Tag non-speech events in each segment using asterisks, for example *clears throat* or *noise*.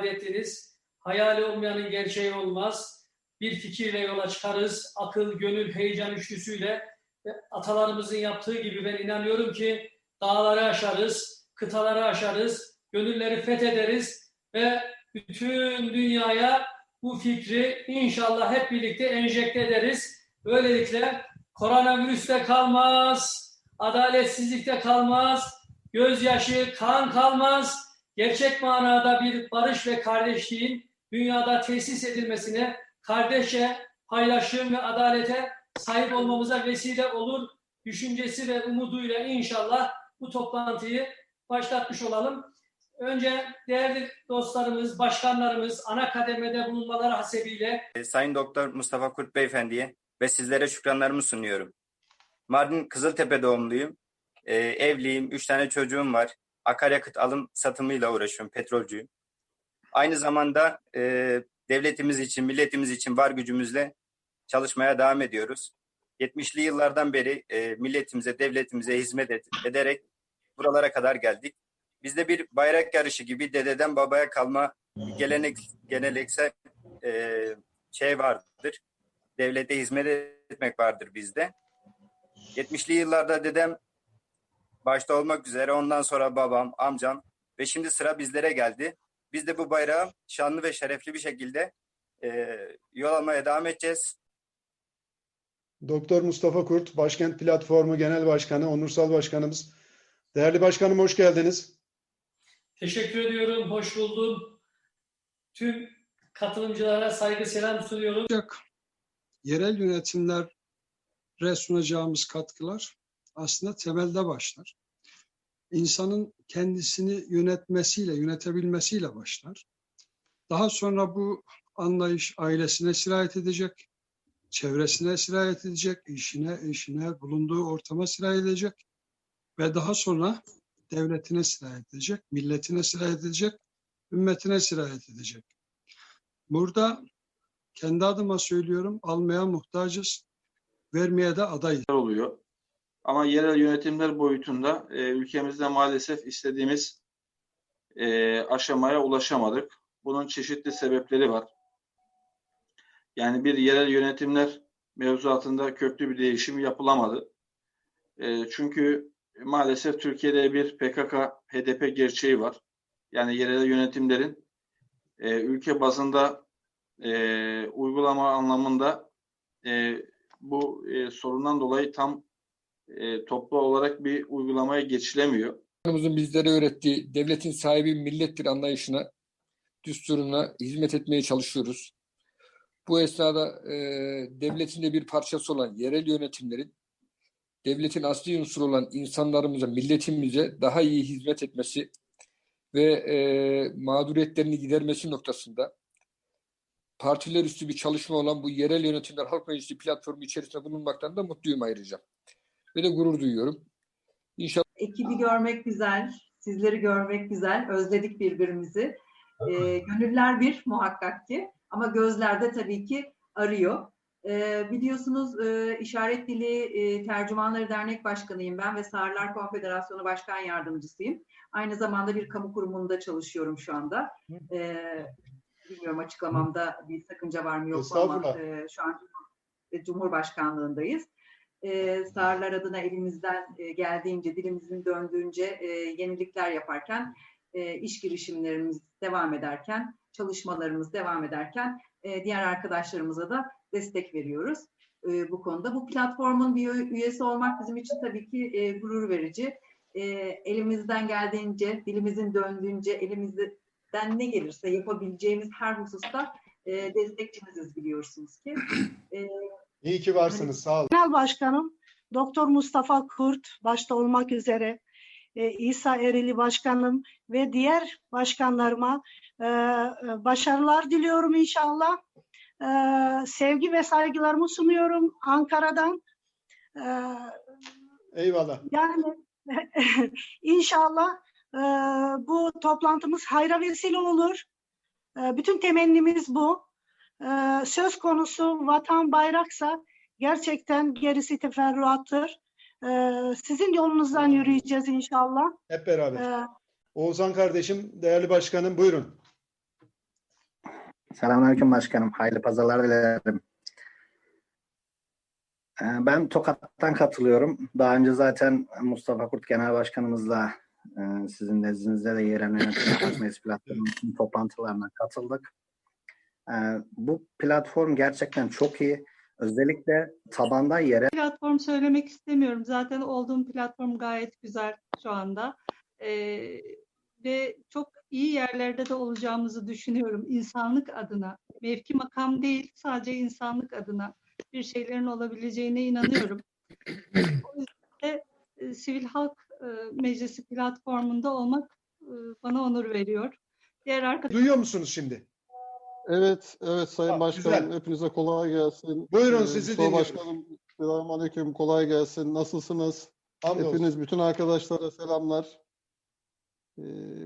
ifade ettiniz. Hayali olmayanın gerçeği olmaz. Bir fikirle yola çıkarız. Akıl, gönül, heyecan üçlüsüyle ve atalarımızın yaptığı gibi ben inanıyorum ki dağları aşarız, kıtaları aşarız, gönülleri fethederiz ve bütün dünyaya bu fikri inşallah hep birlikte enjekte ederiz. Böylelikle koronavirüste kalmaz, adaletsizlikte kalmaz, gözyaşı, kan kalmaz. Gerçek manada bir barış ve kardeşliğin dünyada tesis edilmesine, kardeşe, paylaşım ve adalete sahip olmamıza vesile olur düşüncesi ve umuduyla inşallah bu toplantıyı başlatmış olalım. Önce değerli dostlarımız, başkanlarımız ana kademede bulunmaları hasebiyle E, Sayın Doktor Mustafa Kurt Beyefendi'ye ve sizlere şükranlarımı sunuyorum. Mardin Kızıltepe doğumluyum. E, evliyim, üç tane çocuğum var. Akaryakıt alım satımıyla uğraşıyorum, petrolcüyüm. Aynı zamanda e, devletimiz için, milletimiz için var gücümüzle çalışmaya devam ediyoruz. 70'li yıllardan beri e, milletimize, devletimize hizmet et- ederek buralara kadar geldik. Bizde bir bayrak yarışı gibi dededen babaya kalma gelenek, geleneksel e, şey vardır. Devlete hizmet etmek vardır bizde. 70'li yıllarda dedem başta olmak üzere ondan sonra babam, amcam ve şimdi sıra bizlere geldi. Biz de bu bayrağı şanlı ve şerefli bir şekilde e, yol almaya devam edeceğiz. Doktor Mustafa Kurt, Başkent Platformu Genel Başkanı, Onursal Başkanımız. Değerli başkanım hoş geldiniz. teşekkür ediyorum, hoş buldum. Tüm katılımcılara saygı selam sunuyorum. Yerel yönetimlere sunacağımız katkılar aslında temelde başlar. İnsanın kendisini yönetmesiyle, yönetebilmesiyle başlar. Daha sonra bu anlayış ailesine sirayet edecek, çevresine sirayet edecek, işine, eşine, bulunduğu ortama sirayet edecek ve daha sonra devletine sirayet edecek, milletine sirayet edecek, ümmetine sirayet edecek. Burada kendi adıma söylüyorum almaya muhtacız, vermeye de adayız. oluyor. Ama yerel yönetimler boyutunda e, ülkemizde maalesef istediğimiz e, aşamaya ulaşamadık. Bunun çeşitli sebepleri var. Yani bir yerel yönetimler mevzuatında köklü bir değişim yapılamadı. E, çünkü maalesef Türkiye'de bir PKK, HDP gerçeği var. Yani yerel yönetimlerin e, ülke bazında e, uygulama anlamında e, bu e, sorundan dolayı tam e, toplu olarak bir uygulamaya geçilemiyor. Bakanımızın bizlere öğrettiği devletin sahibi millettir anlayışına, düsturuna hizmet etmeye çalışıyoruz. Bu esnada e, devletin de bir parçası olan yerel yönetimlerin devletin asli unsuru olan insanlarımıza, milletimize daha iyi hizmet etmesi ve e, mağduriyetlerini gidermesi noktasında partiler üstü bir çalışma olan bu yerel yönetimler halk meclisi platformu içerisinde bulunmaktan da mutluyum ayrıca. Ve de gurur duyuyorum. İnşallah Ekibi görmek güzel, sizleri görmek güzel. Özledik birbirimizi. Ee, gönüller bir muhakkak ki ama gözler de tabii ki arıyor. Ee, biliyorsunuz e, İşaret Dili e, Tercümanları Dernek Başkanıyım ben ve Sağırlar Konfederasyonu Başkan Yardımcısıyım. Aynı zamanda bir kamu kurumunda çalışıyorum şu anda. Ee, bilmiyorum açıklamamda bir sakınca var mı yok mu ama e, şu an Cumhurbaşkanlığındayız e, Sağırlar adına elimizden e, geldiğince, dilimizin döndüğünce e, yenilikler yaparken, e, iş girişimlerimiz devam ederken, çalışmalarımız devam ederken e, diğer arkadaşlarımıza da destek veriyoruz e, bu konuda. Bu platformun bir üye- üyesi olmak bizim için tabii ki e, gurur verici. E, elimizden geldiğince, dilimizin döndüğünce, elimizden ne gelirse yapabileceğimiz her hususta e, destekçiniziz biliyorsunuz ki. E, İyi ki varsınız. Sağ olun. Genel Başkanım Doktor Mustafa Kurt başta olmak üzere e, İsa Erili Başkanım ve diğer başkanlarıma e, e, başarılar diliyorum inşallah. E, sevgi ve saygılarımı sunuyorum Ankara'dan. E, Eyvallah. yani *laughs* inşallah e, bu toplantımız hayra vesile olur. E, bütün temennimiz bu. E, söz konusu vatan bayraksa gerçekten gerisi teferruattır. E, sizin yolunuzdan yürüyeceğiz inşallah. Hep beraber. E, Oğuzhan kardeşim, değerli başkanım buyurun. Selamünaleyküm başkanım. Hayırlı pazarlar dilerim. Ee, Ben Tokat'tan katılıyorum. Daha önce zaten Mustafa Kurt Genel Başkanımızla e, sizin nezdinizde de yerel yönetim *coughs* meclis platformunun toplantılarına katıldık. Ee, Bu platform gerçekten çok iyi. Özellikle tabanda yerel platform söylemek istemiyorum. Zaten olduğum platform gayet güzel şu anda. Ee, ve çok iyi yerlerde de olacağımızı düşünüyorum insanlık adına. Mevki makam değil, sadece insanlık adına bir şeylerin olabileceğine inanıyorum. *clears throat* o yüzden de e, Sivil Halk e, Meclisi platformunda olmak e, bana onur veriyor. Diğer arkadaşlar Duyuyor musunuz şimdi? Evet, evet Sayın Ha, Başkanım güzel. hepinize kolay gelsin. Buyurun, Ee, sizi dinliyoruz. Başkanım, selamünaleyküm, kolay gelsin. Nasılsınız? Hamdolsun. Hepiniz, bütün arkadaşlara selamlar. Ee,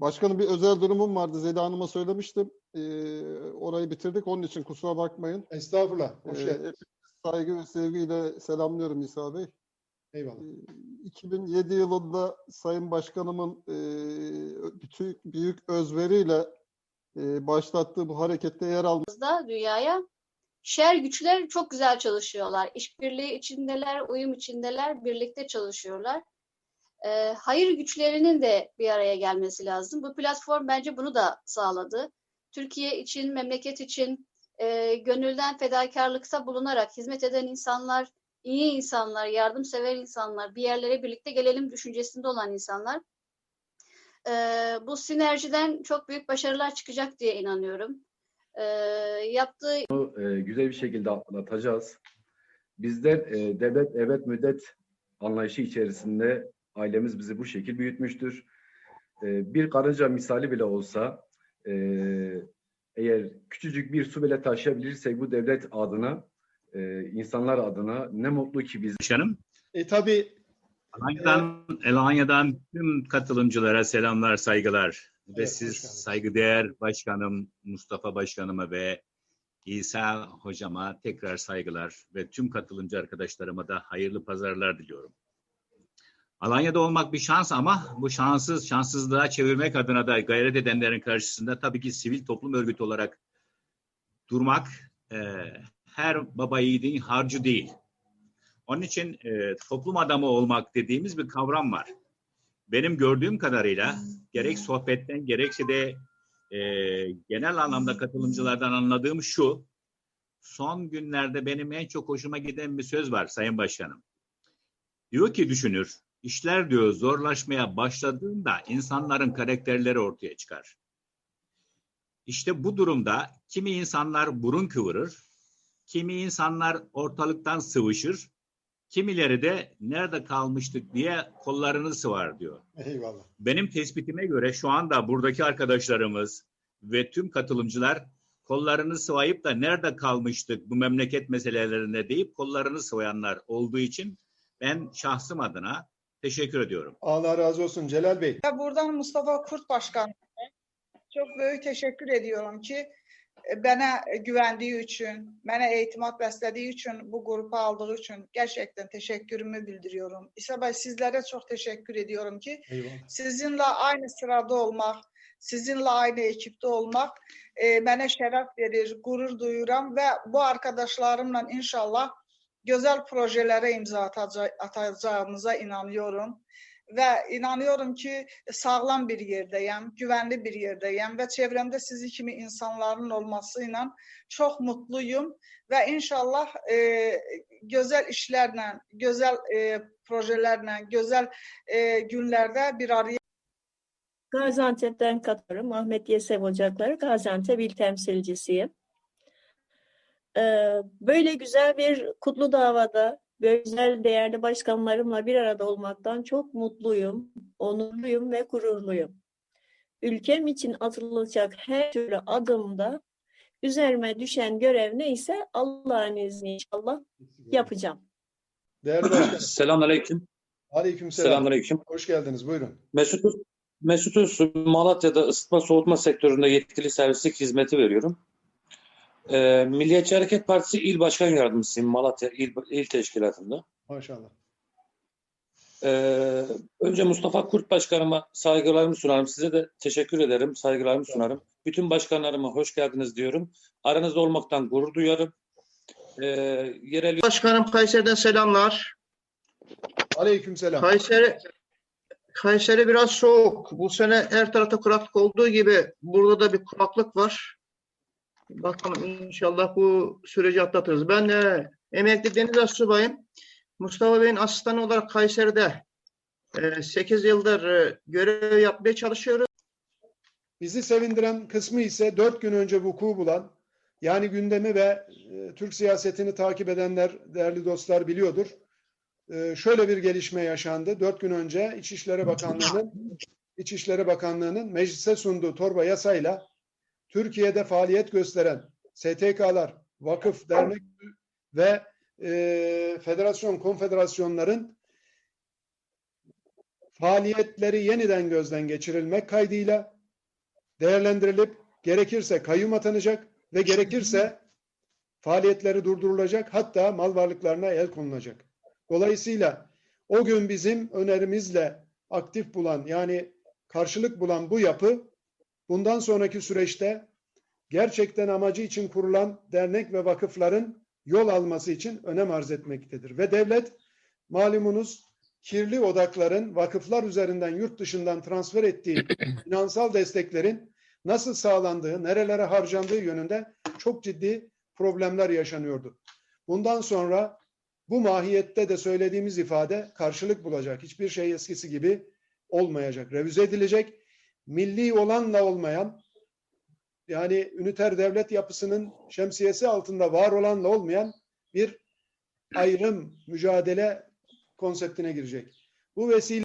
başkanım bir özel durumum vardı. Zeli Hanım'a söylemiştim. Ee, orayı bitirdik. Onun için kusura bakmayın. Estağfurullah. Hoş Ee, geldin. hepinizi saygı ve sevgiyle selamlıyorum İsa Bey. Eyvallah. Ee, 2007 yılında Sayın Başkanımın e, bütün büyük özveriyle e, başlattığı bu harekette yer almak da dünyaya şer güçler çok güzel çalışıyorlar. İşbirliği içindeler, uyum içindeler, birlikte çalışıyorlar. Ee, hayır güçlerinin de bir araya gelmesi lazım. Bu platform bence bunu da sağladı. Türkiye için, memleket için e, gönülden fedakarlıkta bulunarak hizmet eden insanlar, iyi insanlar, yardımsever insanlar, bir yerlere birlikte gelelim düşüncesinde olan insanlar. Ee, bu sinerjiden çok büyük başarılar çıkacak diye inanıyorum. Ee, yaptığı e, güzel bir şekilde atlatacağız. Bizler e, devlet evet müddet anlayışı içerisinde ailemiz bizi bu şekil büyütmüştür. E, bir karınca misali bile olsa e, eğer küçücük bir su bile taşıyabilirsek bu devlet adına e, insanlar adına ne mutlu ki biz. Başkanım, E tabii Alanya'dan, Alanya'dan tüm katılımcılara selamlar, saygılar. Ve Evet, siz hoş geldiniz. saygıdeğer başkanım Mustafa Başkanıma ve İsa Hocama tekrar saygılar ve tüm katılımcı arkadaşlarıma da hayırlı pazarlar diliyorum. Alanya'da olmak bir şans ama bu şanssız şanssızlığa çevirmek adına da gayret edenlerin karşısında tabii ki sivil toplum örgütü olarak durmak e, her baba yiğidin harcı değil. Onun için e, toplum adamı olmak dediğimiz bir kavram var. Benim gördüğüm kadarıyla gerek sohbetten gerekse de e, genel anlamda katılımcılardan anladığım şu. Son günlerde benim en çok hoşuma giden bir söz var Sayın Başkanım. Diyor ki düşünür, işler diyor zorlaşmaya başladığında insanların karakterleri ortaya çıkar. İşte bu durumda kimi insanlar burun kıvırır, kimi insanlar ortalıktan sıvışır, kimileri de nerede kalmıştık diye kollarını sıvar diyor. eyvallah. Benim tespitime göre şu anda buradaki arkadaşlarımız ve tüm katılımcılar kollarını sıvayıp da nerede kalmıştık bu memleket meselelerine deyip kollarını sıvayanlar olduğu için ben şahsım adına teşekkür ediyorum. Allah razı olsun Celal Bey. Ya buradan Mustafa Kurt Başkan'a çok büyük teşekkür ediyorum ki bana güvendiği için, bana itimat beslediği için, bu grubu aldığı için gerçekten teşekkürümü bildiriyorum. İsa Bey sizlere çok teşekkür ediyorum ki Eyvallah. sizinle aynı sırada olmak, sizinle aynı ekipte olmak e, bana şeref verir, gurur duyuram ve bu arkadaşlarımla inşallah güzel projelere imza ataca- atacağımıza inanıyorum. Ve inanıyorum ki sağlam bir yerdeyim, güvenli bir yerdeyim ve çevremde sizi kimi insanların olmasıyla çok mutluyum. Ve inşallah e, güzel işlerle, güzel e, projelerle, güzel e, günlerde bir araya Gaziantep'ten katılıyorum. Ahmet Yesev Ocakları Gaziantep İl Temsilcisiyim. Ee, Böyle güzel bir kutlu davada, böyle güzel değerli başkanlarımla bir arada olmaktan çok mutluyum, onurluyum ve gururluyum. Ülkem için atılacak her türlü adımda üzerime düşen görev neyse Allah'ın izniyle inşallah yapacağım. Değerli başkanım. *clears throat* Selamünaleyküm. Aleykümselam. Selamünaleyküm. Hoş geldiniz. Buyurun. Mesut Mesut Özsu, Malatya'da ısıtma soğutma sektöründe yetkili servislik hizmeti veriyorum. Ee, Milliyetçi Hareket Partisi İl Başkan Yardımcısıyım Malatya İl, İl Teşkilatı'nda. Maşallah. Ee, önce Mustafa Kurt Başkanıma saygılarımı sunarım. Size de teşekkür ederim. Saygılarımı sunarım. Bütün başkanlarıma hoş geldiniz diyorum. Aranızda olmaktan gurur duyarım. Ee, yerel Başkanım Kayseri'den selamlar. Aleykümselam. Kayseri Kayseri biraz soğuk. Bu sene her tarafta kuraklık olduğu gibi burada da bir kuraklık var. Bakalım inşallah bu süreci atlatırız. Ben e, emekli deniz astsubayım. Mustafa Bey'in asistanı olarak Kayseri'de e, 8 yıldır e, görev yapmaya çalışıyoruz. Bizi sevindiren kısmı ise dört gün önce vuku bulan, yani gündemi ve e, Türk siyasetini takip edenler, değerli dostlar biliyordur. E, şöyle bir gelişme yaşandı. Dört gün önce İçişleri Bakanlığı'nın İçişleri Bakanlığı'nın meclise sunduğu torba yasayla Türkiye'de faaliyet gösteren STK'lar, vakıf, dernek ve e, federasyon, konfederasyonların faaliyetleri yeniden gözden geçirilmek kaydıyla değerlendirilip gerekirse kayyum atanacak ve gerekirse faaliyetleri durdurulacak hatta mal varlıklarına el konulacak. Dolayısıyla o gün bizim önerimizle aktif bulan yani karşılık bulan bu yapı bundan sonraki süreçte gerçekten amacı için kurulan dernek ve vakıfların yol alması için önem arz etmektedir. Ve devlet malumunuz kirli odakların vakıflar üzerinden yurt dışından transfer ettiği *clears throat* finansal desteklerin nasıl sağlandığı, nerelere harcandığı yönünde çok ciddi problemler yaşanıyordu. Bundan sonra bu mahiyette de söylediğimiz ifade karşılık bulacak. Hiçbir şey eskisi gibi olmayacak. Revize edilecek. Milli olanla olmayan yani üniter devlet yapısının şemsiyesi altında var olanla olmayan bir ayrım, mücadele konseptine girecek. Bu vesile